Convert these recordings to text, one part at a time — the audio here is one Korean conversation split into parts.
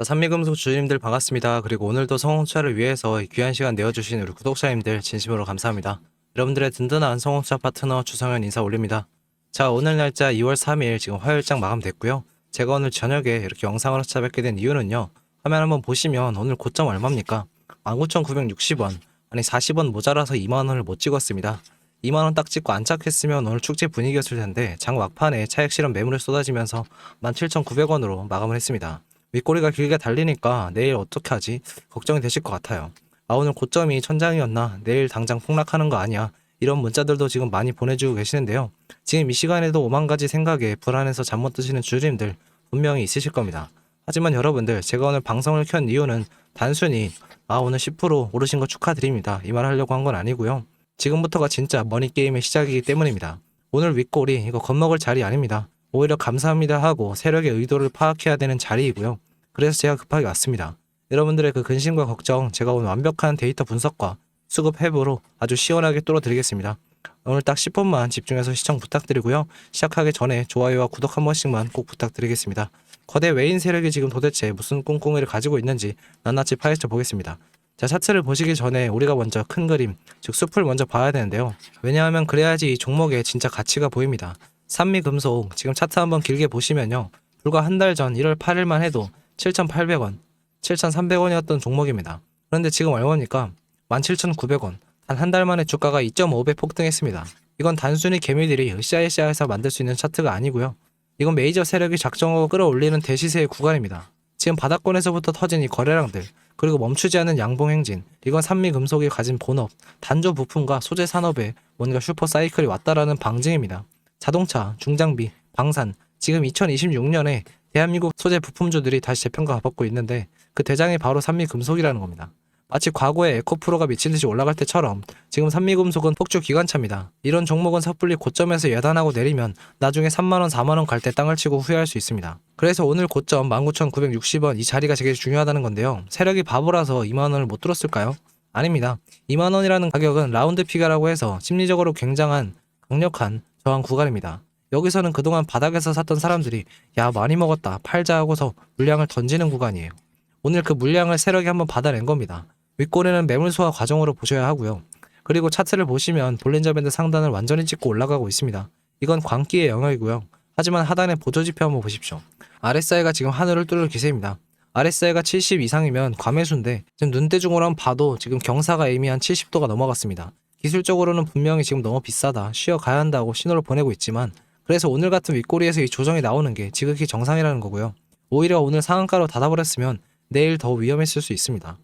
자, 산미금속 주주님들 반갑습니다. 그리고 오늘도 성홍차를 위해서 귀한 시간 내어주신 우리 구독자님들 진심으로 감사합니다. 여러분들의 든든한 성홍차 파트너 주성현 인사 올립니다. 자, 오늘 날짜 2월 3일 지금 화요일장 마감됐고요. 제가 오늘 저녁에 이렇게 영상으로 찾아뵙게 된 이유는요. 화면 한번 보시면 오늘 고점 얼마입니까? 19,960원. 아니 40원 모자라서 2만원을 못 찍었습니다. 2만원 딱 찍고 안착했으면 오늘 축제 분위기였을 텐데 장 막판에 차액 실험 매물이 쏟아지면서 17,900원으로 마감을 했습니다. 윗꼬리가 길게 달리니까 내일 어떻게 하지? 걱정이 되실 것 같아요. 아 오늘 고점이 천장이었나? 내일 당장 폭락하는 거 아니야? 이런 문자들도 지금 많이 보내주고 계시는데요. 지금 이 시간에도 오만 가지 생각에 불안해서 잠 못 드시는 주주님들 분명히 있으실 겁니다. 하지만 여러분들 제가 오늘 방송을 켠 이유는 단순히 아 오늘 10% 오르신 거 축하드립니다. 이 말 하려고 한 건 아니고요. 지금부터가 진짜 머니게임의 시작이기 때문입니다. 오늘 윗골이 이거 겁먹을 자리 아닙니다. 오히려 감사합니다 하고 세력의 의도를 파악해야 되는 자리이고요. 그래서 제가 급하게 왔습니다. 여러분들의 그 근심과 걱정 제가 오늘 완벽한 데이터 분석과 수급 회부로 아주 시원하게 뚫어드리겠습니다. 오늘 딱 10분만 집중해서 시청 부탁드리고요. 시작하기 전에 좋아요와 구독 한 번씩만 꼭 부탁드리겠습니다. 거대 외인 세력이 지금 도대체 무슨 꿍꿍이를 가지고 있는지 낱낱이 파헤쳐 보겠습니다. 자, 차트를 보시기 전에 우리가 먼저 큰 그림, 즉 숲을 먼저 봐야 되는데요. 왜냐하면 그래야지 이 종목의 진짜 가치가 보입니다. 산미금속 지금 차트 한번 길게 보시면요. 불과 한 달 전 1월 8일만 해도 7,800원, 7,300원이었던 종목입니다. 그런데 지금 얼마입니까? 17,900원. 단 한 달 만에 주가가 2.5배 폭등했습니다. 이건 단순히 개미들이 으쌰으쌰해서 만들 수 있는 차트가 아니고요. 이건 메이저 세력이 작정하고 끌어올리는 대시세의 구간입니다. 지금 바닥권에서부터 터진 이 거래량들, 그리고 멈추지 않는 양봉 행진, 이건 산미금속이 가진 본업, 단조 부품과 소재 산업에 뭔가 슈퍼 사이클이 왔다라는 방증입니다. 자동차, 중장비, 방산, 지금 2026년에 대한민국 소재 부품주들이 다시 재평가 받고 있는데 그 대장이 바로 산미금속이라는 겁니다. 마치 과거에 에코프로가 미친 듯이 올라갈 때처럼 지금 산미금속은 폭주 기관차입니다. 이런 종목은 섣불리 고점에서 예단하고 내리면 나중에 3만원, 4만원 갈 때 땅을 치고 후회할 수 있습니다. 그래서 오늘 고점 19,960원 이 자리가 되게 중요하다는 건데요. 세력이 바보라서 2만원을 못 들었을까요? 아닙니다. 2만원이라는 가격은 라운드 피가라고 해서 심리적으로 굉장한 강력한 저항 구간입니다. 여기서는 그동안 바닥에서 샀던 사람들이 야 많이 먹었다 팔자 하고서 물량을 던지는 구간이에요. 오늘 그 물량을 세력이 한번 받아낸 겁니다. 윗꼬리는 매물 소화 과정으로 보셔야 하고요. 그리고 차트를 보시면 볼린저 밴드 상단을 완전히 찍고 올라가고 있습니다. 이건 광기의 영역이고요. 하지만 하단의 보조지표 한번 보십시오. RSI가 지금 하늘을 뚫을 기세입니다. RSI가 70 이상이면 과매수인데 지금 눈대중으로 봐도 지금 경사가 이미 한 70도가 넘어갔습니다. 기술적으로는 분명히 지금 너무 비싸다, 쉬어가야 한다고 신호를 보내고 있지만 그래서 오늘 같은 윗꼬리에서 이 조정이 나오는 게 지극히 정상이라는 거고요. 오히려 오늘 상한가로 닫아버렸으면 내일 더 위험했을 수 있습니다.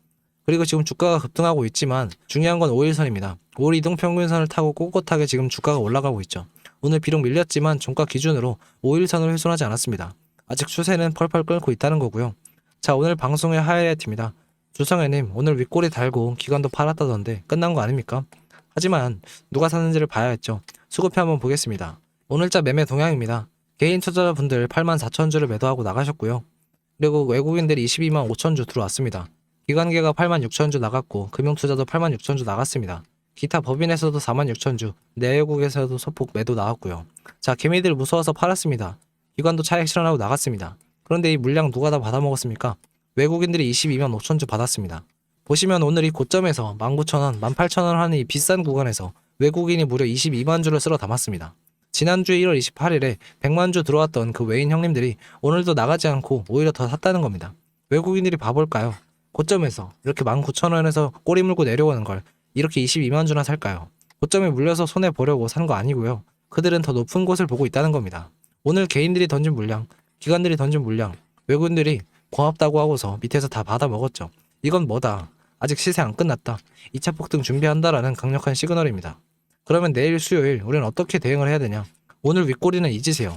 그리고 지금 주가가 급등하고 있지만 중요한 건 5일선입니다. 5일 이동평균선을 타고 꼿꼿하게 지금 주가가 올라가고 있죠. 오늘 비록 밀렸지만 종가 기준으로 5일선을 훼손하지 않았습니다. 아직 추세는 펄펄 끓고 있다는 거고요. 자 오늘 방송의 하이라이트입니다. 주성현님 오늘 윗꼬리 달고 기관도 팔았다던데 끝난 거 아닙니까? 하지만 누가 샀는지를 봐야겠죠. 수급표 한번 보겠습니다. 오늘자 매매 동향입니다. 개인 투자자분들 8만 4천 주를 매도하고 나가셨고요. 그리고 외국인들이 22만 5천 주 들어왔습니다. 기관계가 8만 6천 주 나갔고 금융투자도 8만 6천 주 나갔습니다. 기타 법인에서도 4만 6천 주, 내외국에서도 소폭 매도 나왔고요. 자, 개미들 무서워서 팔았습니다. 기관도 차익 실현하고 나갔습니다. 그런데 이 물량 누가 다 받아먹었습니까? 외국인들이 22만 5천 주 받았습니다. 보시면 오늘 이 고점에서 19,000원, 18,000원 하는 이 비싼 구간에서 외국인이 무려 22만 주를 쓸어 담았습니다. 지난주 1월 28일에 100만 주 들어왔던 그 외인 형님들이 오늘도 나가지 않고 오히려 더 샀다는 겁니다. 외국인들이 봐볼까요? 고점에서 이렇게 19,000원에서 꼬리 물고 내려오는 걸 이렇게 22만 주나 살까요? 고점에 물려서 손해 보려고 산 거 아니고요. 그들은 더 높은 곳을 보고 있다는 겁니다. 오늘 개인들이 던진 물량, 기관들이 던진 물량, 외국인들이 고맙다고 하고서 밑에서 다 받아 먹었죠. 이건 뭐다? 아직 시세 안 끝났다. 2차 폭등 준비한다라는 강력한 시그널입니다. 그러면 내일 수요일 우리는 어떻게 대응을 해야 되냐? 오늘 윗꼬리는 잊으세요.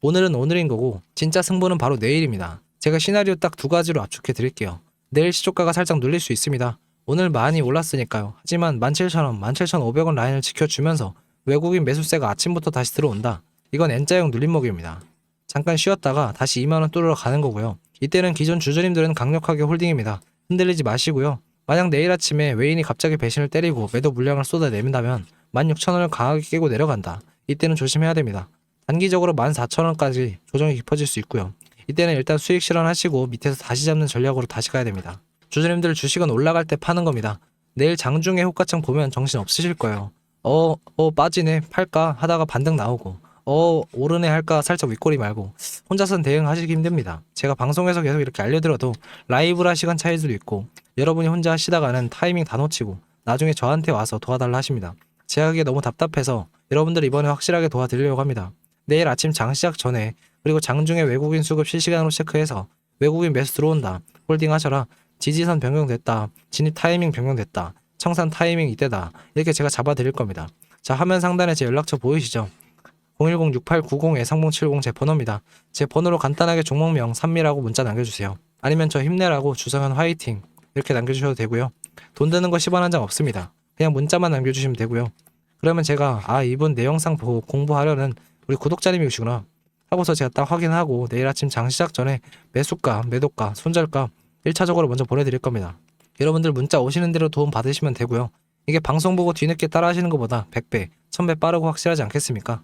오늘은 오늘인 거고 진짜 승부는 바로 내일입니다. 제가 시나리오 딱 두 가지로 압축해 드릴게요. 내일 시초가가 살짝 눌릴 수 있습니다. 오늘 많이 올랐으니까요. 하지만 17,000원, 17,500원 라인을 지켜주면서 외국인 매수세가 아침부터 다시 들어온다. 이건 N자형 눌림목입니다. 잠깐 쉬었다가 다시 2만원 뚫으러 가는 거고요. 이때는 기존 주주님들은 강력하게 홀딩입니다. 흔들리지 마시고요. 만약 내일 아침에 외인이 갑자기 배신을 때리고 매도 물량을 쏟아내민다면 16,000원을 강하게 깨고 내려간다. 이때는 조심해야 됩니다. 단기적으로 14,000원까지 조정이 깊어질 수 있고요. 이때는 일단 수익 실현하시고 밑에서 다시 잡는 전략으로 다시 가야 됩니다. 주주님들 주식은 올라갈 때 파는 겁니다. 내일 장중에 호가창 보면 정신 없으실 거예요. 어, 어, 빠지네, 팔까 하다가 반등 나오고, 어, 오르네 할까 살짝 윗꼬리 말고, 혼자선 대응하시기 힘듭니다. 제가 방송에서 계속 이렇게 알려드려도 라이브라 시간 차이도 있고, 여러분이 혼자 하시다가는 타이밍 다 놓치고, 나중에 저한테 와서 도와달라 하십니다. 제가 그게 너무 답답해서 여러분들 이번에 확실하게 도와드리려고 합니다. 내일 아침 장 시작 전에, 그리고 장 중에 외국인 수급 실시간으로 체크해서, 외국인 매수 들어온다, 홀딩 하셔라, 지지선 변경됐다, 진입 타이밍 변경됐다, 청산 타이밍 이때다. 이렇게 제가 잡아드릴 겁니다. 자, 화면 상단에 제 연락처 보이시죠? 010-6890-3070 제 번호입니다. 제 번호로 간단하게 종목명 산미라고 문자 남겨주세요. 아니면 저 힘내라고 주성현 화이팅 이렇게 남겨주셔도 되고요. 돈 드는 거 10원 한 장 없습니다. 그냥 문자만 남겨주시면 되고요. 그러면 제가 아 이분 내 영상 보고 공부하려는 우리 구독자님이시구나 하고서 제가 딱 확인하고 내일 아침 장 시작 전에 매수가, 매도가, 손절가 1차적으로 먼저 보내드릴 겁니다. 여러분들 문자 오시는 대로 도움 받으시면 되고요. 이게 방송 보고 뒤늦게 따라 하시는 것보다 100배, 1000배 빠르고 확실하지 않겠습니까?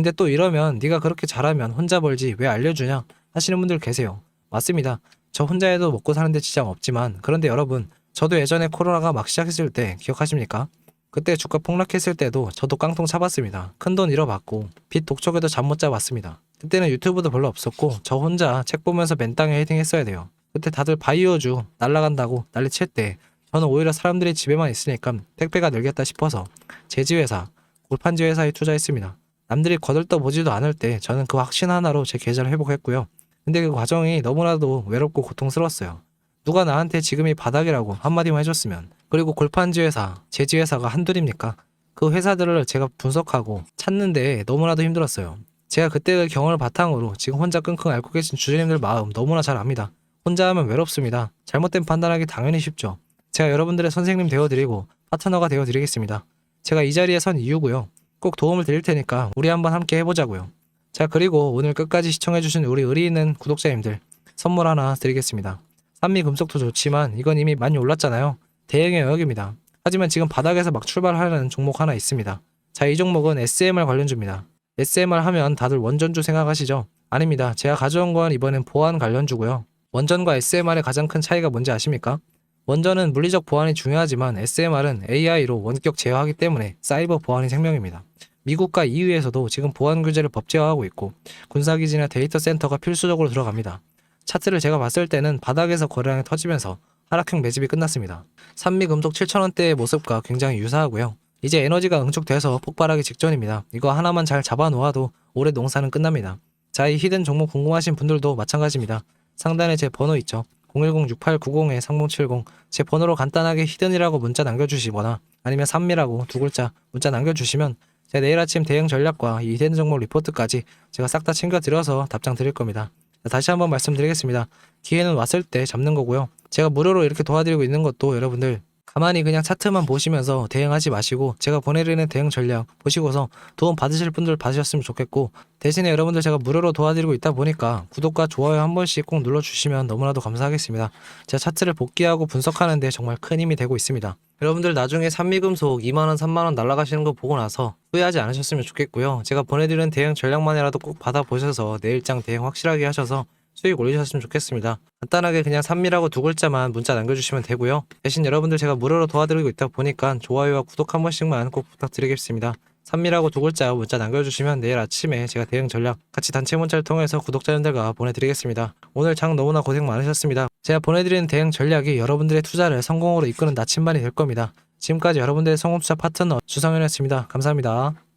근데 또 이러면 네가 그렇게 잘하면 혼자 벌지 왜 알려주냐 하시는 분들 계세요. 맞습니다. 저 혼자 해도 먹고 사는데 지장 없지만 그런데 여러분 저도 예전에 코로나가 막 시작했을 때 기억하십니까? 그때 주가 폭락했을 때도 저도 깡통 차봤습니다. 큰 돈 잃어봤고 빚 독촉에도 잠 못 자봤습니다. 그때는 유튜브도 별로 없었고 저 혼자 책 보면서 맨땅에 헤딩했어야 돼요. 그때 다들 바이오주 날라간다고 난리칠 때 저는 오히려 사람들이 집에만 있으니까 택배가 늘겠다 싶어서 제지회사, 골판지 회사에 투자했습니다. 남들이 거들떠 보지도 않을 때 저는 그 확신 하나로 제 계좌를 회복했고요. 근데 그 과정이 너무나도 외롭고 고통스러웠어요. 누가 나한테 지금이 바닥이라고 한마디만 해줬으면 그리고 골판지 회사, 제지 회사가 한둘입니까? 그 회사들을 제가 분석하고 찾는데 너무나도 힘들었어요. 제가 그때 그 경험을 바탕으로 지금 혼자 끙끙 앓고 계신 주주님들 마음 너무나 잘 압니다. 혼자 하면 외롭습니다. 잘못된 판단하기 당연히 쉽죠. 제가 여러분들의 선생님 되어드리고 파트너가 되어드리겠습니다. 제가 이 자리에 선 이유고요. 꼭 도움을 드릴 테니까 우리 한번 함께 해보자고요. 자 그리고 오늘 끝까지 시청해주신 우리 의리 있는 구독자님들 선물 하나 드리겠습니다. 산미 금속도 좋지만 이건 이미 많이 올랐잖아요. 대행의 영역입니다. 하지만 지금 바닥에서 막 출발하는 종목 하나 있습니다. 자 이 종목은 SMR 관련주입니다. SMR 하면 다들 원전주 생각하시죠? 아닙니다. 제가 가져온 건 이번엔 보안 관련주고요. 원전과 SMR의 가장 큰 차이가 뭔지 아십니까? 원전은 물리적 보안이 중요하지만 SMR은 AI로 원격 제어하기 때문에 사이버 보안이 생명입니다. 미국과 EU에서도 지금 보안 규제를 법제화하고 있고 군사기지나 데이터 센터가 필수적으로 들어갑니다. 차트를 제가 봤을 때는 바닥에서 거래량이 터지면서 하락형 매집이 끝났습니다. 산미 금속 7,000원대의 모습과 굉장히 유사하고요. 이제 에너지가 응축돼서 폭발하기 직전입니다. 이거 하나만 잘 잡아놓아도 올해 농사는 끝납니다. 자, 이 히든 종목 궁금하신 분들도 마찬가지입니다. 상단에 제 번호 있죠. 010-6890-3070 제 번호로 간단하게 히든이라고 문자 남겨주시거나 아니면 산미라고 두 글자 문자 남겨주시면 제가 내일 아침 대응 전략과 이 히든 종목 리포트까지 제가 싹 다 챙겨드려서 답장 드릴 겁니다. 자, 다시 한번 말씀드리겠습니다. 기회는 왔을 때 잡는 거고요. 제가 무료로 이렇게 도와드리고 있는 것도 여러분들 가만히 그냥 차트만 보시면서 대응하지 마시고 제가 보내드리는 대응 전략 보시고서 도움 받으실 분들 받으셨으면 좋겠고 대신에 여러분들 제가 무료로 도와드리고 있다 보니까 구독과 좋아요 한 번씩 꼭 눌러주시면 너무나도 감사하겠습니다. 제가 차트를 복귀하고 분석하는데 정말 큰 힘이 되고 있습니다. 여러분들 나중에 산미금속 2만원 3만원 날라가시는 거 보고 나서 후회하지 않으셨으면 좋겠고요. 제가 보내드리는 대응 전략만이라도 꼭 받아보셔서 내일장 대응 확실하게 하셔서 수익 올리셨으면 좋겠습니다. 간단하게 그냥 산미라고 두 글자만 문자 남겨주시면 되고요. 대신 여러분들 제가 무료로 도와드리고 있다 보니까 좋아요와 구독 한 번씩만 꼭 부탁드리겠습니다. 산미라고 두 글자 문자 남겨주시면 내일 아침에 제가 대응 전략 같이 단체 문자를 통해서 구독자님들과 보내드리겠습니다. 오늘 장 너무나 고생 많으셨습니다. 제가 보내드리는 대응 전략이 여러분들의 투자를 성공으로 이끄는 나침반이 될 겁니다. 지금까지 여러분들의 성공 투자 파트너 주성현이었습니다. 감사합니다.